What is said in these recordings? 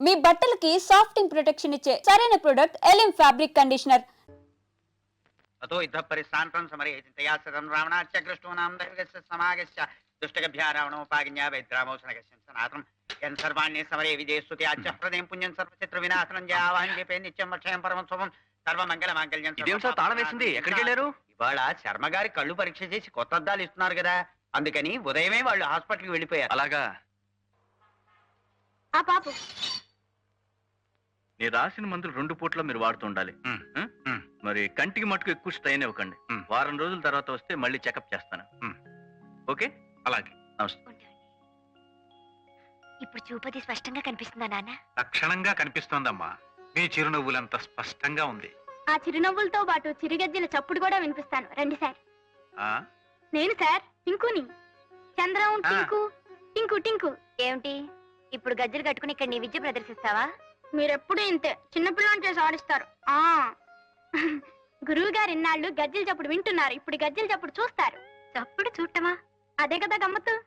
మీ బట్టలకి సాఫ్టింగ్ ప్రొటెక్షన్ ఇచ్చే సరైన ప్రొడక్ట్ ఎలిమ్ ఫ్యాబ్రిక్ కండిషనర్ అతో యుద్ధ పరిస్థాంతం సమరయా సదం రావణాచ కృష్ణూనాం దైవగస్య సమాగస్య దుష్టగభ్యా రావణోపాజ్ఞా వైద్రామోషణగస్య సనాతనం. యన్ సర్వాణ్య సమరే విజయస్తుతి ఆచ ప్రదేం పుణ్యం సర్వచిత్ర వినాశనం జయావాహం చెప్పే నిత్యం వర్షయం పరమం శుభం. సర్వమంగళ మాంగళ్యం ఇదేం సార్ తాళం వేసింది? ఎక్కడికి వెళ్ళారు? ఇవాళ శర్మ గారి కళ్ళు పరీక్ష చేసి కొత్త అద్దాలు ఇస్తున్నారు కదా. అందుకని ఉదయమే వాళ్ళు హాస్పిటల్కి వెళ్ళిపోయారు. అలాగా? ఆ పాపు. నేను రాసిన మందులు రెండు పూట్ల మీరు వాడుతూ ఉండాలి. మరి కంటికి మటుకు ఎక్కువ స్ట్రైన్ ఇవ్వకండి. వారం రోజుల తర్వాత వస్తే మళ్ళీ చెకప్ చేస్తాను. ఓకే? అలాగే. నమస్తే. ఇప్పుడు చూపది స్పష్టంగా కనిపిస్తుందా నాన్న? లక్షణంగా కనిపిస్తోందమ్మా. మీ చిరునవ్వులంత స్పష్టంగా ఉంది. ఆ చిరునవ్వులతో పాటు చిరుగజ్జల చప్పుడు కూడా వినిపిస్తాను. రండి సార్. ఆ? నేను సార్ టింకుని చంద్రం. టింకు టింకు టింకు. ఏమిటి? ఇప్పుడు గజ్జలు కట్టుకుని ఇక్కడ నీ విద్య ప్రదర్శిస్తావా? మీరెప్పుడు ఇంతే. చిన్నపిల్లని చేసి ఆడిస్తారు. ఆ. గురువు గారు ఇన్నాళ్ళు గజ్జలు చప్పుడు వింటున్నారు. ఇప్పుడు గజ్జలు చప్పుడు చూస్తారు. చప్పుడు చూడటమా? అదే కదా గమ్మత్తు.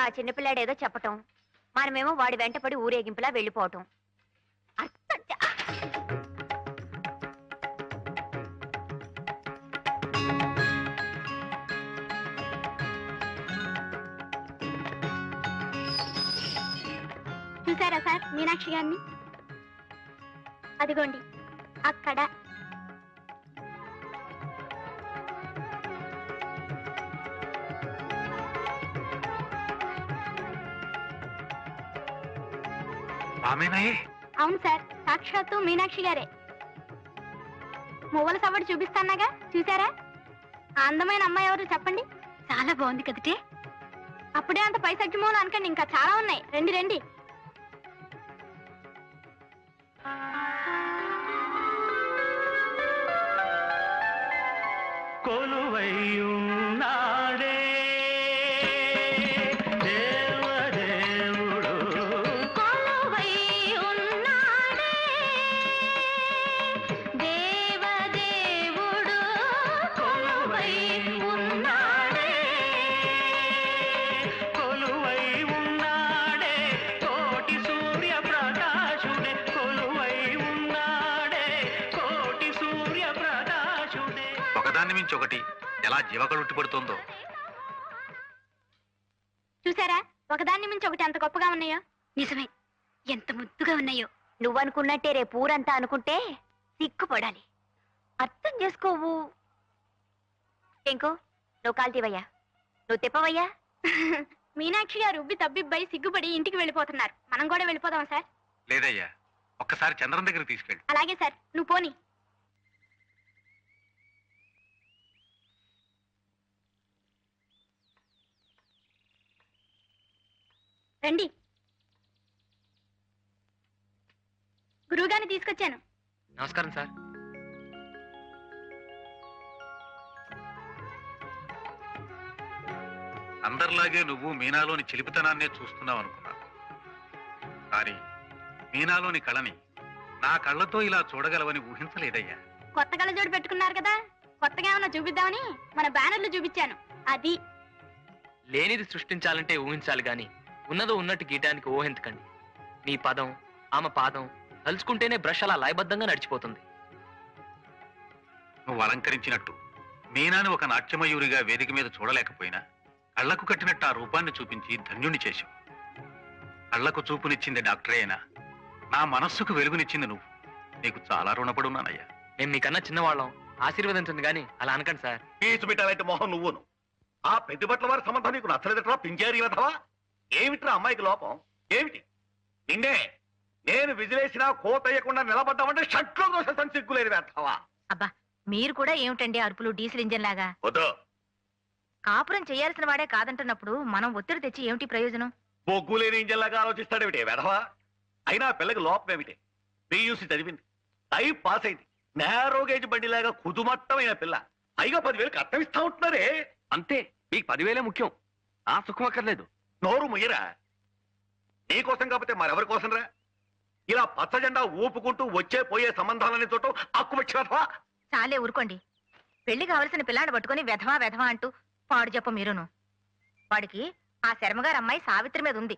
ఆ చిన్నపిల్లాడు ఏదో చెప్పటం. మనమేమో వాడి వెంటపడి ఊరేగింపులా వెళ్ళిపోవటం. చూసారా సార్ మీనాక్షి గారిని? అదిగోండి అక్కడ. అవును సార్ సాక్షాత్తు మీనాక్షి గారే. మువ్వల సవడి చూపిస్తానాగా చూసారా ఆ అందమైన అమ్మాయి ఎవరు చెప్పండి. చాలా బాగుంది కదటే. అప్పుడే అంత పైసగ్గి మూలు అనకండి ఇంకా చాలా ఉన్నాయి. రండి రండి. మించి ఒకటి. ఎలా జీవకళుట్టి పడుతుందో చూసారా? ఒకదాన్ని మించి ఒకటి ఎంత గొప్పగా ఉన్నాయో? నిజమే. ఎంత ముద్దుగా ఉన్నాయో. నువ్వనుకున్నట్టే రేపు ఊరంతా అనుకుంటే సిగ్గుపడాలి. అర్థం చేసుకోవు. ఇంకో నువ్వు కాల్తీవయ్యా నువ్వు తిప్పవయ్యా? మీనాక్షి గారు ఉబ్బి తబ్బిబ్బై సిగ్గుపడి ఇంటికి వెళ్ళిపోతున్నారు. మనం కూడా వెళ్ళిపోదాం సార్. లేదయ్యా. ఒక్కసారి చంద్రం దగ్గరికి తీసుకెళ్ళి. అలాగే సార్. నువ్వు పోని. రండి. గురువుగారిని తీసుకొచ్చాను. నమస్కారం సార్. అందరిలాగే నువ్వు మీనాలోని చిలిపితనాన్నే చూస్తున్నావు అనుకున్నాను. కానీ మీనాలోని కళని నా కళ్ళతో ఇలా చూడగలవని ఊహించలేదయ్యా. కొత్త కళ్ళజోడు పెట్టుకున్నారు కదా? కొత్తగా ఏమన్నా చూపిద్దామని మన బ్యానర్లు చూపించాను. అది. లేనిది సృష్టించాలంటే ఊహించాలి గాని ఉన్నదో ఉన్నట్టు గీయటానికి ఊహించకండి నీ పదం ఆమె పాదం తలుచుకుంటేనే బ్రష్ అలా లయబద్ధంగా నడిచిపోతుంది. నువ్వు అలంకరించినట్టు. మీనాని ఒక నాట్యమయూరిగా వేదిక మీద చూడలేకపోయినా కళ్ళకు కట్టినట్టు ఆ రూపాన్ని చూపించి ధన్యుణ్ణి చేశావు. కళ్ళకు చూపునిచ్చింది డాక్టరే అయినా నా మనస్సుకు వెలుగునిచ్చింది నువ్వు. నీకు చాలా రుణపడి ఉన్నానయ్యా మేము మీకన్నా చిన్నవాళ్ళం. ఆశీర్వదించండి గాని అలా అనకండి సార్. పీచు పెట్టాలంటే మొహం నువ్వును. ఆ పెద్దబట్ల వారి సంబంధం నీకు నచ్చలేదట్రా పింజారి వెధవా? ఏమిట్రా అమ్మాయికి లోపం? ఏమిటి? నిన్నే నేను విజిలేసినా కోతయ్యకుండా నిలబడ్డామంటే షట్లో దోషం సిగ్గులేని వెధవా అబ్బా మీరు కూడా ఏమిటండి అరుపులు డీజిల్ ఇంజన్ లాగా? వద్దు. కాపురం చేయాల్సిన వాడే కాదంటున్నప్పుడు మనం ఒత్తిడి తెచ్చి ఏమిటి ప్రయోజనం? బొగ్గు లేని ఇంజన్లాగా ఆలోచిస్తాడేమిటి వెధవా అయినా పిల్లకి లోపం ఏమిటి? పియూసి చదివింది. టైప్ పాస్ అయింది. నేరో గేజ్ బండిలాగా కుదుమట్టమైన పిల్ల. పైగా పదివేలు కట్టం ఇస్తా ఉంటున్నారే? అంతే మీకు పదివేలే ముఖ్యం. ఆ సుఖం అక్కర్లేదు. నోరు ముయ్యరా? నీకోసం కాకపోతే మరెవరి కోసం రా ఇలా పచ్చ జెండా ఊపుకుంటూ వచ్చే పోయే సంబంధాలని చూడటం అక్కు వచ్చినవా చాలే ఊరుకోండి. పెళ్ళి కావలసిన పిల్లాన్ని పట్టుకొని వెధవా వెధవా అంటూ పాడు చెప్ప మీరును. వాడికి ఆ శర్మగారు అమ్మాయి సావిత్రి మీద ఉంది.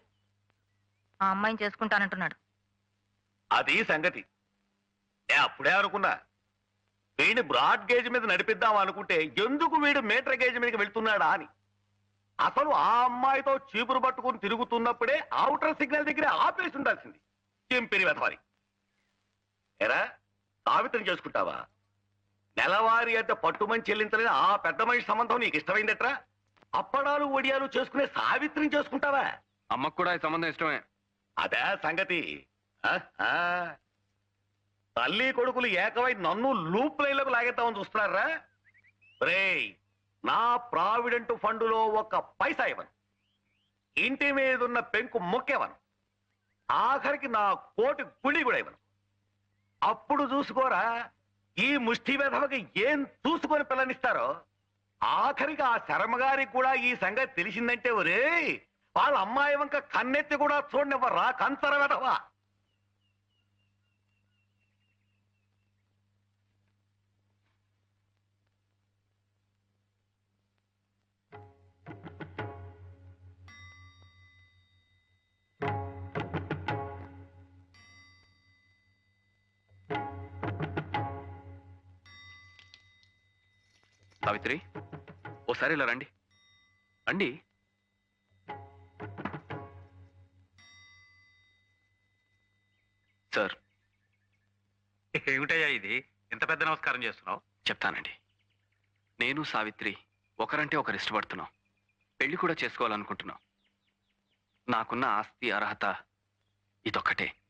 ఆ అమ్మాయిని చేసుకుంటానంటున్నాడు. అది సంగతి. ఏ అప్పుడే అనుకున్నా. వీడిని బ్రాడ్ గేజ్ మీద నడిపిద్దాం అనుకుంటే ఎందుకు వీడు మీటర్ గేజ్ మీదకి వెళ్తున్నాడా అని. అసలు ఆ అమ్మాయితో చీపురు పట్టుకుని తిరుగుతున్నప్పుడే అవుటర్ సిగ్నల్ దగ్గర ఆపేసి ఉండాల్సింది. చింపిరి వెధవారి? ఎరా సావిత్రం చేసుకుంటావా? నెలవారీ అంటే పట్టుమని చెల్లించలేని ఆ పెద్ద మనిషి సంబంధం నీకు ఇష్టమైందట్రా? అప్పడాలు ఒడియాలు చేసుకునే సావిత్రిని చేసుకుంటావా? అమ్మకు కూడా ఈ సంబంధం ఇష్టమే. అదే సంగతి. తల్లి కొడుకులు ఏకమై నన్ను లూప్ లైన్లకు లాగేద్దామని చూస్తున్నారా? రేయ్ నా ప్రావిడెంట్ ఫండులో ఒక పైసా ఇవ్వను. ఇంటి మీద ఉన్న పెంకు మొక్కేవను. ఆఖరికి నా కోటి గుళి కూడా ఇవ్వను. అప్పుడు చూసుకోరా ఈ ముష్టి వెధవకి ఏం చూసుకొని పిల్లనిస్తారో? ఆఖరికి ఆ శర్మగారికి కూడా ఈ సంగతి తెలిసిందంటే ఒరే వాళ్ళ అమ్మాయి వంక కన్నెత్తి కూడా చూడనివ్వరా కంచర వెధవా? సావిత్రి ఓసారి ఇలా రండి. రండి. సార్. ఏమిటయ్యా ఇది? ఇంత పెద్ద నమస్కారం చేస్తున్నావు? చెప్తానండి. నేను సావిత్రి ఒకరంటే ఒకరు ఇష్టపడుతున్నాం. పెళ్ళి కూడా చేసుకోవాలనుకుంటున్నాం. నాకున్న ఆస్తి అర్హత ఇదొక్కటే.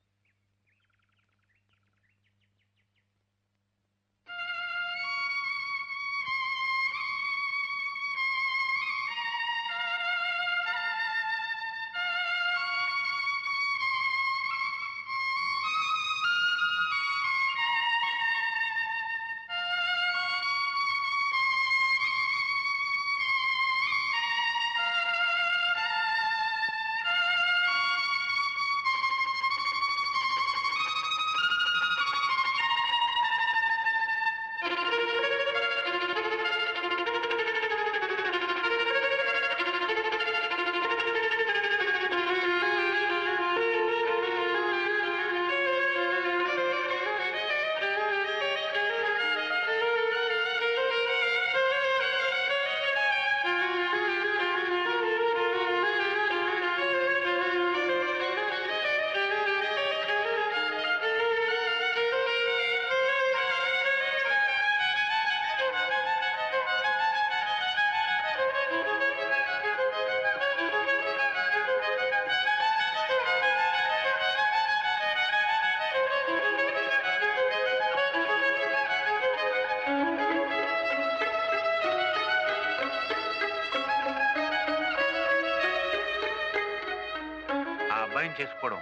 అబ్బాయిని చేసుకోవడం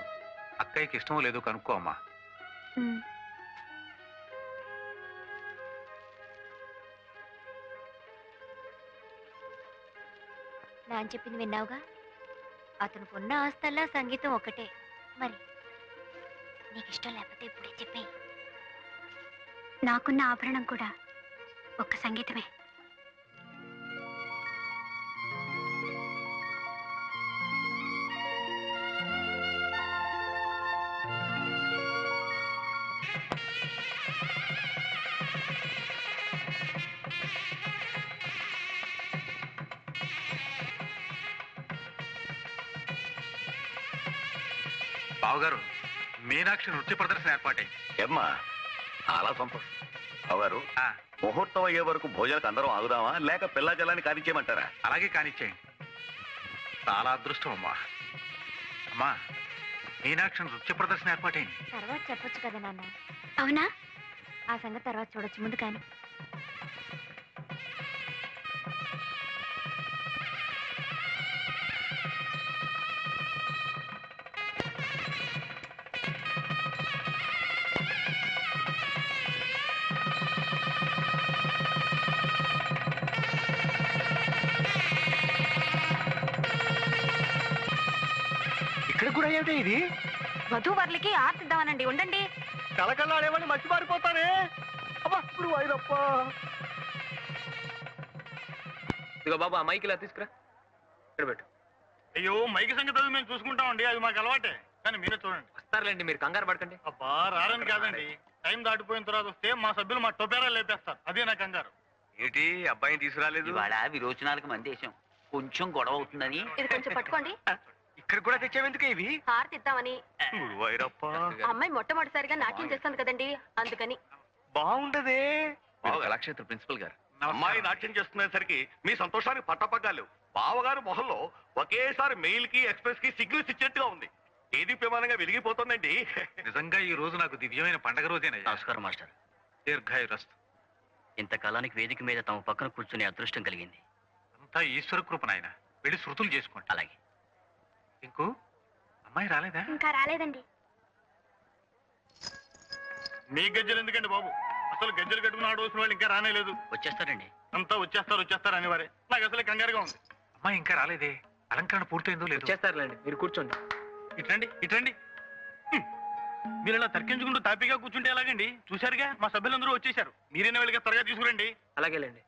అక్కయ్యకి ఇష్టమో లేదో కనుక్కో అమ్మా. నాన్న చెప్పింది విన్నావుగా? అతనికి ఉన్న ఆస్తల్లా సంగీతం ఒకటే. మరి నీకు ఇష్టం లేకపోతే ఇప్పుడే చెప్పేయి? నాకున్న ఆభరణం కూడా ఒక్క సంగీతమే. బావగారు మీనాక్షి నృత్య ప్రదర్శన ఏర్పాటైంది ఏమ్మా చాలా సంతోషం అవగారు ఆ, ముహూర్తం అయ్యే వరకు భోజనానికి అందరం ఆగుదామా? లేక పిల్ల జలాన్ని కానిచ్చేయమంటారా? అలాగే కానిచ్చేయండి. చాలా అదృష్టం అమ్మా. అమ్మా మీనాక్షి నృత్య ప్రదర్శన ఏర్పాటైంది తర్వాత చెప్పొచ్చు కదా నాన్న. అవునా? ఆ సంగతి తర్వాత చూడొచ్చు ముందు కానీ ఇది? వధూవరులకి ఆర్తిద్దామనండి. ఉండండి. కలకల్లాడేమని మర్చిపారిపోతానే అబ్బా ఇప్పుడు వైరప్ప ఇదిగో బాబు ఆ మైక్ ఇలా తీసుకురా. ఇక్కడ పెట్టు. అయ్యో మైకి సంగతి అది మేము చూసుకుంటామండి. అది మాకు అలవాటే. కానీ మీరే చూడండి. వస్తారులేండి మీరు కంగారు పడకండి. అబ్బా రారని కాదండి. టైం దాటిపోయిన తర్వాత వస్తే మా సభ్యులు మా టొపేరా లేపేస్తారు. అదే నా కంగారు. ఏంటి అబ్బాయిని తీసుకురాలేదు? ఇవాళ విరోచనాలకు మందేశం. కొంచెం గొడవ అవుతుందని. ఇది కొంచెం పట్టుకోండి. ఇక్కడ కూడా తెచ్చావెందుకు ఇవి? హారతి ఇద్దామని గురువాయూరప్ప అమ్మాయి మొట్టమొదటిసారిగా నాట్యం చేస్తాను కదండి అందుకని. బాగుండదే. కళాక్షేత్ర ప్రిన్సిపల్ గారు. అమ్మాయి నాట్యం చేస్తున్నసరికి మీ సంతోషానికి పట్టపగ్గాలు. బావగారు మొహంలో ఒకేసారి మెయిల్కి ఎక్స్ప్రెస్కి సిగ్నల్స్ ఇచ్చేట్టుగా ఉంది. ఏది ప్రమాణంగా వెలిగిపోతుందండి? నిజంగా ఈ రోజు నాకు దివ్యమైన పండగ రోజేనయ్యా. నమస్కారం మాస్టర్. దీర్ఘాయురస్తు. ఇంతకాలానికి వేదిక మీద తమ పక్కన కూర్చునే అదృష్టం కలిగింది. అంతా ఈశ్వర కృప నాయన. వెళ్ళి శృతులు చేసుకోండి అలాగే. ఇంకో అమ్మాయి రాలేదా? ఇంకా రాలేదండి. మీ గజ్జలు ఎందుకండి బాబు? అసలు గజ్జలు కట్టుకుని ఆడవలసిన వాళ్ళు ఇంకా రానేలేదు వచ్చేస్తారండి. అంతా వచ్చేస్తారు వచ్చేస్తారు అనేవారే. నాకు అసలు కంగారుగా ఉంది. అమ్మాయి ఇంకా రాలేదే. అలంకరణ పూర్తయిందో లేదు. వచ్చేస్తారులేండి మీరు కూర్చోండి. ఇట్రండి ఇట్రండి. మీరు ఇలా తర్కించుకుంటూ తాపీగా కూర్చుంటే ఎలాగండి? చూశారుగా మా సభ్యులందరూ వచ్చేసారు మీరైనా వెళ్ళి త్వరగా తీసుకురండి. అలాగేలేండి.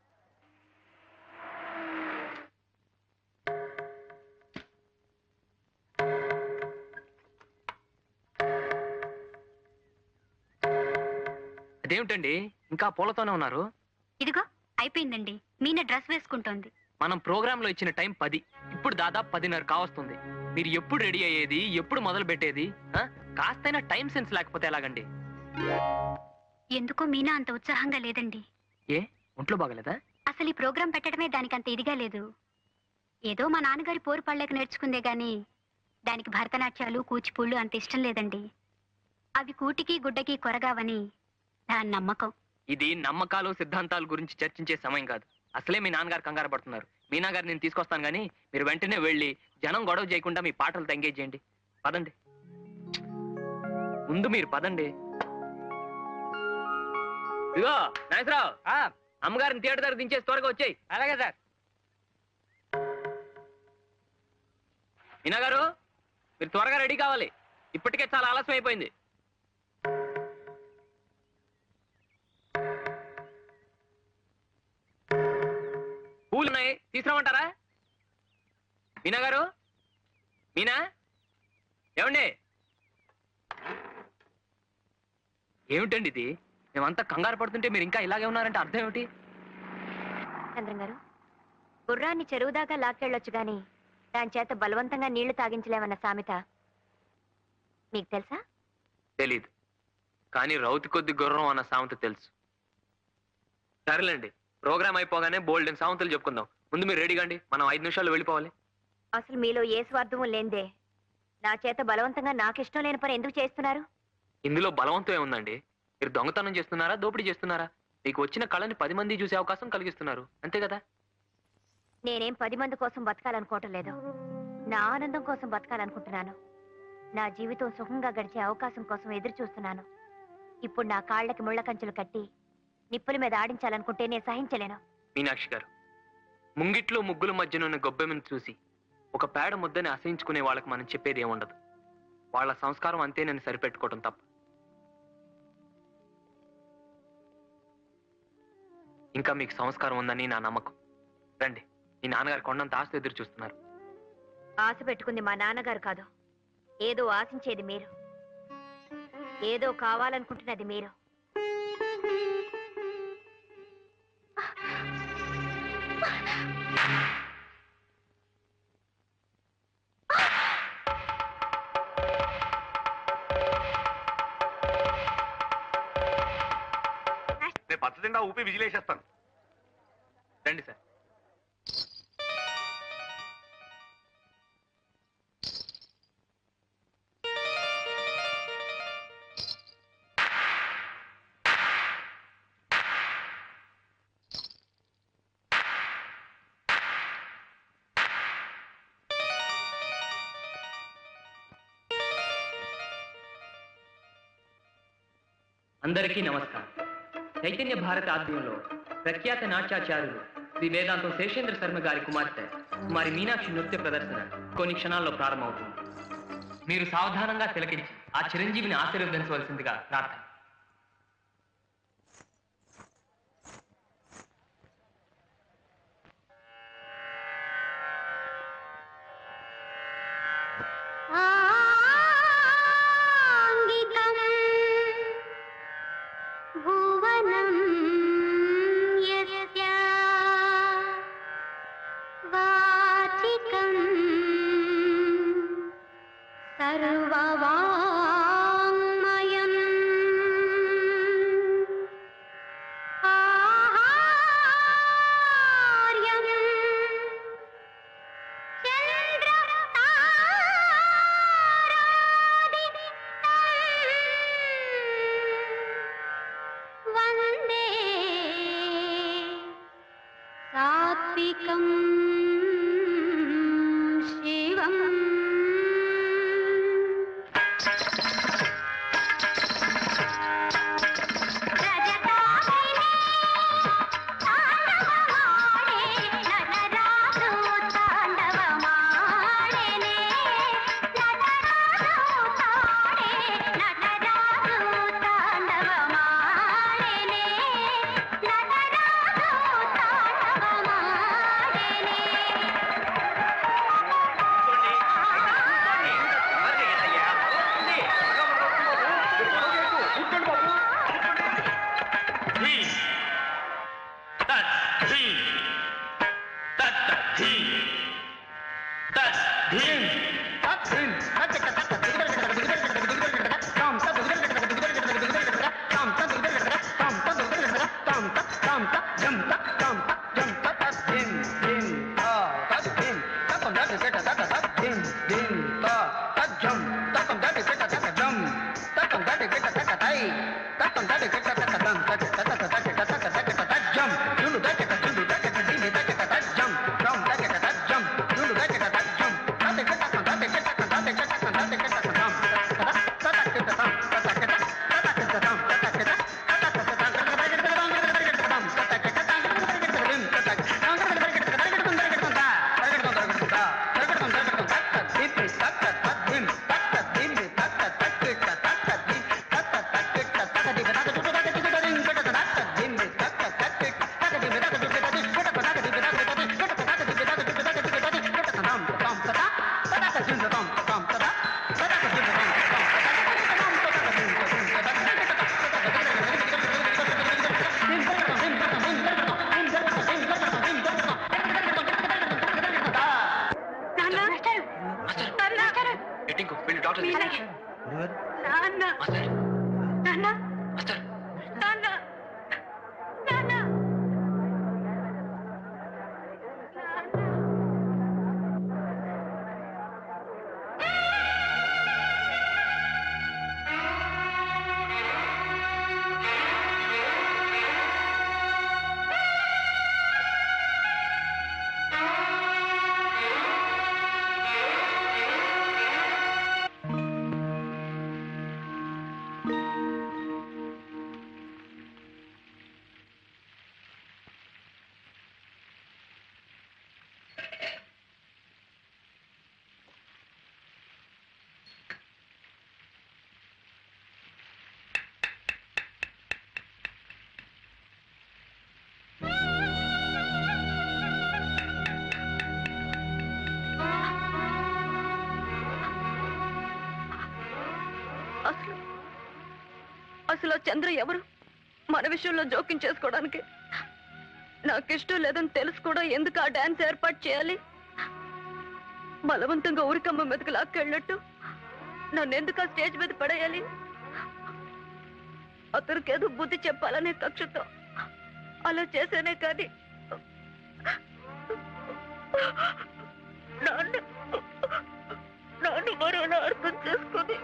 అదేమిటండి? ఇంకా పూలతోనే ఉన్నారు? ఇదిగో అయిపోయిందండి. మీన డ్రెస్ వేసుకుంటోంది. మనం ప్రోగ్రామ్లో ఇచ్చిన టైం పది. ఇప్పుడు దాదాపు పదిన్నర కావస్తుంది. మీరు ఎప్పుడు రెడీ అయ్యేది? ఎప్పుడు మొదలు పెట్టేది? కాస్తైనా టైం సెన్స్ లేకపోతే ఎలాగండి? ఎందుకో మీనా అంత ఉత్సాహంగా లేదండి. ఏ? ఒంట్లో బాగలేదా? అసలు ఈ ప్రోగ్రాం పెట్టడమే దానికి అంత ఇదిగా లేదు. ఏదో మా నాన్నగారి పోరు పడలేక నేర్చుకుందే గాని దానికి భరతనాట్యాలు కూచిపూళ్ళు అంత ఇష్టం లేదండి. అవి కూటికి గుడ్డకి కొరగావని నమ్మకం. ఇది నమ్మకాలు సిద్ధాంతాల గురించి చర్చించే సమయం కాదు. అసలే మీ నాన్నగారు కంగారు పడుతున్నారు. మీనా గారు నేను తీసుకొస్తాను కానీ మీరు వెంటనే వెళ్ళి జనం గొడవ చేయకుండా మీ పాటలు ఎంగేజ్ చేయండి. పదండి. ముందు మీరు పదండి. ఇదిగో నాగేశ్వరరావు. అమ్మగారిని థియేటర్ దగ్గర దించేసి త్వరగా వచ్చాయి. అలాగే సార్. మీనా గారు మీరు త్వరగా రెడీ కావాలి. ఇప్పటికే చాలా ఆలస్యం అయిపోయింది ఉన్నాయి తీసుకురామంటారా? మీనా గారు? మీనా? ఏమండి? ఏమిటండి ఇది? మేమంతా కంగారు పడుతుంటే మీరు ఇంకా ఇలాగే ఉన్నారంటే అర్థం ఏమిటి? చంద్రం గారు గుర్రాన్ని చెరువు దాకా లాక్కెళ్ళొచ్చు గాని దాని చేత బలవంతంగా నీళ్ళు తాగించలేమన్న సామెత మీకు తెలుసా? తెలీదు. కానీ రౌతి కొద్ది గుర్రం అన్న సామెత తెలుసు. సరేలేండి ప్రోగ్రామ్ అయిపోగానే బోల్డెన్ సామెతలు చెప్పుకుందాం. ముందు మీరు రెడీ కండి మనం ఐదు నిమిషాలు వెళ్ళిపోవాలి. అసలు మీలో ఏ స్వార్థము లేందే నా చేత బలవంతంగా నాకు ఇష్టం లేని పని ఎందుకు చేస్తున్నారు? ఇందులో బలవంతం ఏముందండి? మీరు దొంగతనం చేస్తున్నారా? దోపిడీ చేస్తున్నారా? మీకు వచ్చిన కళని పది మంది చూసే అవకాశం కలిగిస్తున్నారు. అంతే కదా? నేనేం పది మంది కోసం బతకాలనుకోవటం లేదు. నా ఆనందం కోసం బతకాలనుకుంటున్నాను. నా జీవితం సుఖంగా గడిచే అవకాశం కోసం ఎదురు చూస్తున్నాను. ఇప్పుడు నా కాళ్ళకి ముళ్ళ కంచెలు కట్టి నిప్పుల మీద ఆడించాలనుకుంటే నేను సహించలేను. మీనాక్షి గారు ముంగిట్లో ముగ్గుల మధ్యనున్న గొబ్బెమ్మను చూసి ఒక పేడ ముద్దని అసహించుకునే వాళ్ళకి మనం చెప్పేది ఏముండదు. వాళ్ళ సంస్కారం అంతేనని సరిపెట్టుకోవటం తప్ప. ఇంకా మీకు సంస్కారం ఉందని నా నమ్మకం. రండి మీ నాన్నగారు కొండంత ఆస్తి ఎదురు చూస్తున్నారు. ఆశ పెట్టుకుంది మా నాన్నగారు కాదు. ఏదో ఆశించేది మీరు. ఏదో కావాలనుకుంటున్నది మీరు. నేను పచ్చదిండా ఊపి విజిలేసేస్తాను. రండి సార్. అందరికీ నమస్కారం. చైతన్య భారత ఆద్యంలో ప్రఖ్యాత నాట్యాచార్యులు శ్రీ వేదాంతం శేషేంద్ర శర్మ గారి కుమార్తె కుమారి మీనాక్షి నృత్య ప్రదర్శన కొన్ని క్షణాల్లో ప్రారంభమవుతుంది. మీరు సావధానంగా తిలకించి ఆ చిరంజీవిని ఆశీర్వదించవలసిందిగా ప్రార్థన. Ah पापिकम् నాన్న అసలు చంద్ర ఎవరు? మన విషయంలో జోక్యం చేసుకోవడానికి. నాకు ఇష్టం లేదని తెలుసు కూడా ఎందుకు ఆ డాన్స్ ఏర్పాటు చేయాలి? బలవంతంగా ఊరికమ్మ మీదకి లాక్కెళ్ళట్టు నన్ను ఎందుకు ఆ స్టేజ్ మీద పడేయాలి? అతనికి ఏదో బుద్ధి చెప్పాలనే కక్షతో అలా చేసేనే కానీ నాన్న నాన్న మరోలా అర్థం చేసుకుని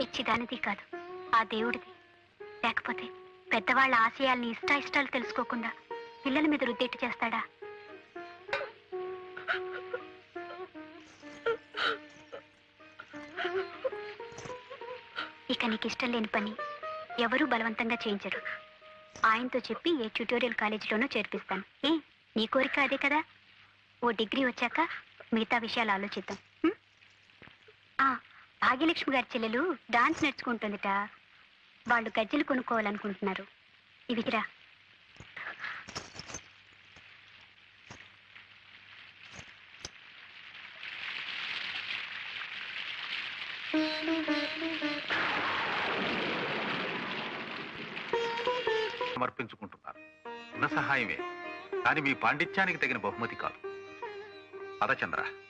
పిచ్చిదానిది కాదు ఆ దేవుడిది. లేకపోతే పెద్దవాళ్ళ ఆశయాల్ని ఇష్టాయిష్టాలు తెలుసుకోకుండా పిల్లల మీద రుద్దెట్టు చేస్తాడా? ఇక నీకు ఇష్టం లేని పని ఎవరూ బలవంతంగా చేయించరు. ఆయనతో చెప్పి ఏ ట్యూటోరియల్ కాలేజీలోనో చేర్పిస్తాను. ఏ నీ కోరిక అదే కదా? ఓ డిగ్రీ వచ్చాక మిగతా విషయాలు ఆలోచిద్దాం. ఆ, భాగ్యలక్ష్మి గారి చెల్లెలు డాన్స్ నేర్చుకుంటుందిట. వాళ్ళు గజ్జలు కొనుక్కోవాలనుకుంటున్నారు. ఇవికిరా సమర్పించుకుంటున్నారు. చిన్న సహాయమే. కానీ మీ పాండిత్యానికి తగిన బహుమతి కాదు. పదచంద్ర చంద్ర.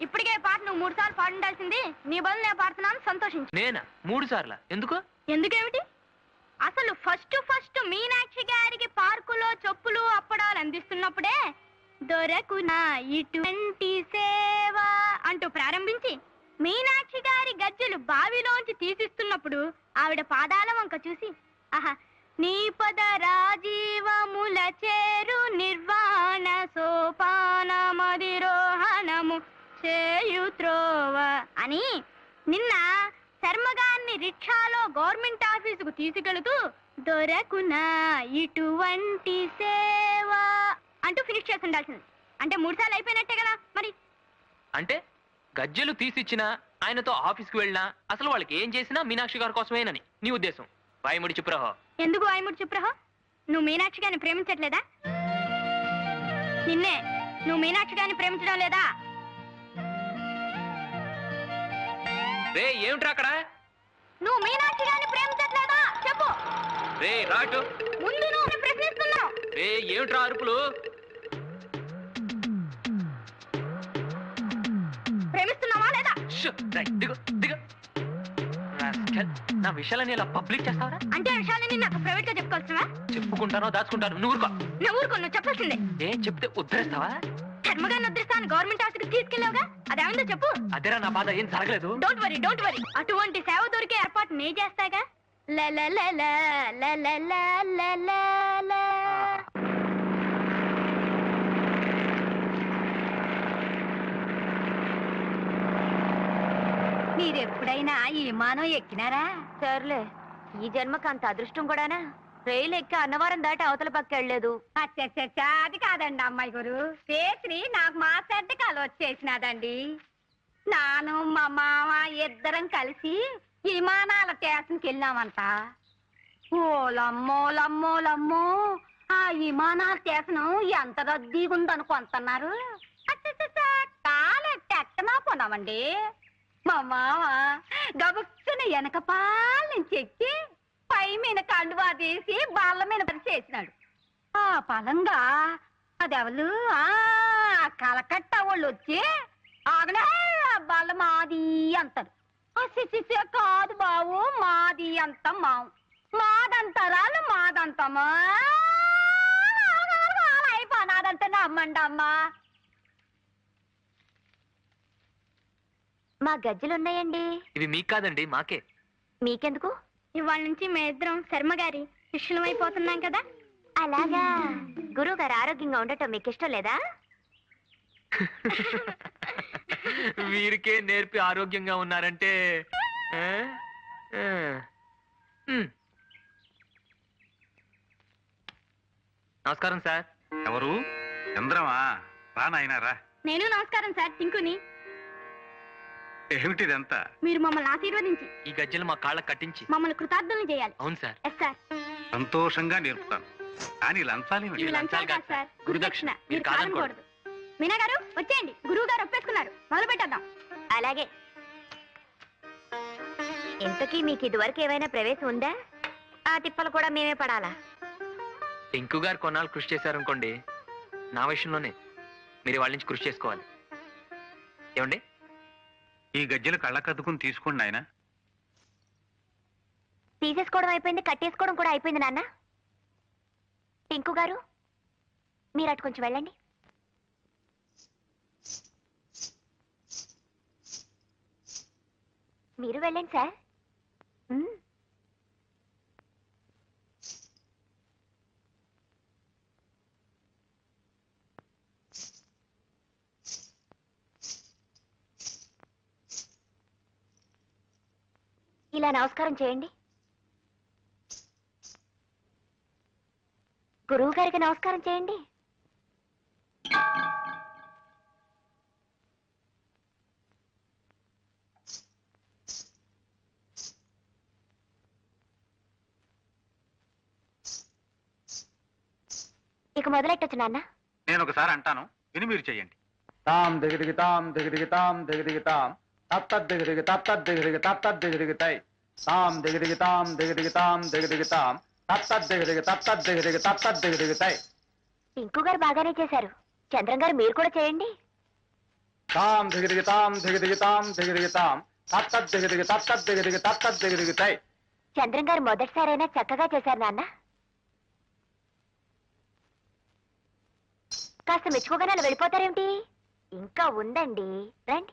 ఇప్పటికే పాట నువ్వు మూడు సార్లు పాడుండాల్సింది నీ బదులు నేను పాడుతున్నాను సంతోషించు. నేనా? మూడు సార్లా ఎందుకు? ఎందుకేమిటి? అసలు ఫస్ట్ ఫస్ట్ మీనాక్షి గారికి పార్కులో చెప్పులు అప్పడాలు అందిస్తున్నప్పుడే దొరకునా ఇటువంటి సేవ అంటూ ప్రారంభించి మీనాక్షి గారి గజ్జెలు బావిలోంచి తీసిస్తున్నప్పుడు ఆవిడ పాదాల వంక చూసి ఆహా నీ పద రాజీవముల చేరు నిర్వాణ సోపానమధిరోహణము చేయుత్రోవ అని నిన్న శర్మగాన్ని రిక్షాలో గవర్నమెంట్ ఆఫీసుకు తీసుకెళుతూ దొరకునా ఇటువంటి సేవ. అంటూ ఫినిష్ చేసి ఉండాల్సింది అంటే మూడు సార్లు అయిపోయినట్టే కదా మరి. అంటే గజ్జెలు తీసిచ్చినా ఆయనతో ఆఫీస్కి వెళ్ళినా అసలు వాళ్ళకి ఏం చేసినా మీనాక్షి గారి కోసమేనని నీ ఉద్దేశం. వాయుముడి చెప్పురహో ఎందుకు వాయుముడు చెప్పురహ నువ్వు మీనాక్షి గారిని ప్రేమించట్లేదా? నిన్నే నువ్వు మీనాక్షి గారిని ప్రేమించడం లేదా? రే ఏమిట్రా అక్కడ? నువ్వు మీనాక్షి గారిని ప్రేమించట్లేదా? చెప్పు. రే రాటు ముందు నువ్వు ప్రశ్నిస్తున్నావు. రే ఏమిట్రా అరుపులు? ప్రేమిస్తున్నావా లేదా? దిగు దిగు. నా విషయాలని ఇలా పబ్లిక్ చేస్తావరా? అంటే విషయాలని నాకు ప్రైవేట్గా చెప్పుకోవచ్చువా చెప్పుకుంటానో దాచుకుంటాను నువ్వు ఊరుకో. నువ్వు ఊరుకో నువ్వు చెప్పాల్సిందే. ఏ చెప్తే ఉద్ధరిస్తావా? ధర్మగా నిద్రిస్తాను గవర్నమెంట్ హాస్పిటల్ తీసుకెళ్ళావుగా? అదేమైందో చెప్పు. అదేరా నా బాధ ఏం జరగలేదు. డోంట్ వరీ డోంట్ వరీ అటువంటి సేవ దొరికే ఏర్పాటు నే చేస్తాగా మీరెప్పుడైనా ఈ విమానం ఎక్కినారా? సర్లే ఈ జన్మకు అంత అదృష్టం కూడానా? రైలు ఎక్కి అన్నవరం దాటి అవతల పక్క వెళ్ళలేదు. అచ్చచ్చచ్చా, అది కాదండి అమ్మాయి గురు. చేసి నాకు మాట్లాడితే కల వచ్చేసినాదండి. నాను మా మామ ఇద్దరం కలిసి విమానాల స్టేషన్కి వెళ్ళామంట ఓలమ్మోలమ్మోలమ్మో ఆ విమానాల స్టేషన్ ఎంత రద్దీగుందనుకుంటున్నారు అచ్చచ్చచ్చా, పోనామండి? మా మామ గబుక్కున వెనక నుంచి ఎక్కి పై మీద కండువా తీసి బల్ల మీద పడి చేసినాడు. ఆ పలంగా అదెవలు? ఆ కలకట్ట వాళ్ళు వచ్చి ఆగనే బాళ్ళ మాది అంటారు. కాదు బావు మాది అంత మావు మాదంతరాలు మాదంతమా అయిపోనాదంటే నమ్మండి అమ్మా మా గజ్జలున్నాయండి. ఇవి మీకు కాదండి మాకే. మీకెందుకు? ఇవాళ నుంచి మేమిద్దరం శర్మ గారి శిష్యులం అయిపోతున్నాం కదా. అలాగా. గురువు గారు ఆరోగ్యంగా ఉండటం మీకు ఇష్టం లేదా? వీరికే నేర్పి ఆరోగ్యంగా ఉన్నారంటే ఆ? ఆ. ఉమ్. నమస్కారం సార్. ఎవరు? చంద్రమా? రా నాయనా రా. నేను నమస్కారం సార్ టింకుని. ఏమిటిదంతా? మీరు మమ్మల్ని ఆశీర్వదించి. ఈ గజ్జలు మా కాళ్ళ కట్టించి. మమ్మల్ని కృతార్థులను చేయాలి. అవును సార్. ఎస్ సార్ సంతోషంగా నేర్పుతాను. కానీ లంచాలేమిటి ఇవి లంచాలు కాదు సార్. గురుదక్షిణ. మీరు. కాదనకూడదు మీనా గారు వచ్చేయండి. గురువు గారు ఒప్పేసుకున్నారు. మొదలు పెట్టేద్దాం. అలాగే. ఇంతకీ మీకు ఇదివరకు ఏమైనా ప్రవేశం ఉందా? ఆ తిప్పలు కూడా మేమే పడాలా? టింకు గారు కొన్నాళ్ళు కృషి చేశారనుకోండి నా విషయంలోనే మీరు వాళ్ళ నుంచి కృషి చేసుకోవాలి. ఏమండి? ఈ గజ్జెలు కళ్ళకద్దుకుని తీసుకోండి ఆయన తీసేసుకోవడం అయిపోయింది కట్టేసుకోవడం కూడా అయిపోయింది నాన్న. టింకు గారు మీరు అటు కొంచెం వెళ్ళండి. మీరు వెళ్ళండి సార్. ఇలా నమస్కారం చేయండి. గురువు గారికి నమస్కారం చేయండి. ఇక మొదలెట్టచ్చు నాన్న. నేను ఒకసారి అంటాను విని మీరు చెయ్యండి తాం దిగదిగితాం దిగదిగితాం దిగదిగితాం తత్తద్ దిగదిగి తత్తద్ దిగదిగి తత్తద్ దిగదిగితై తాం దిగదిగితాం దిగదిగితాం దిగదిగితాం తత్తద్ దిగదిగి తత్తద్ దిగదిగి తత్తద్ దిగదిగితై టింకు గారు బాగానే చేశారు చంద్రం గారు మీరు కూడా చేయండి తాం దిగదిగితాం దిగదిగితాం దిగదిగితాం తత్తద్ దిగదిగి తత్తద్ దిగదిగి తత్తద్ దిగదిగితై చంద్రం గారు మొదటిసారైనా చక్కగా చేశారు నాన్న కాస్త మెచ్చుకోగానే అలా వెళ్ళిపోతారేమిటి ఇంకా ఉందండి రండి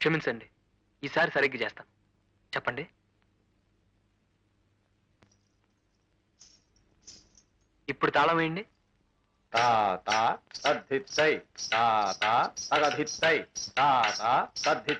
క్షమించండి. ఈసారి సరిగ్గా చేస్తాను చెప్పండి. ఇప్పుడు తాళం వేయండి. తాత తద్ధిత్తై తాత తగధిత్తై తాత తద్ధిత్తై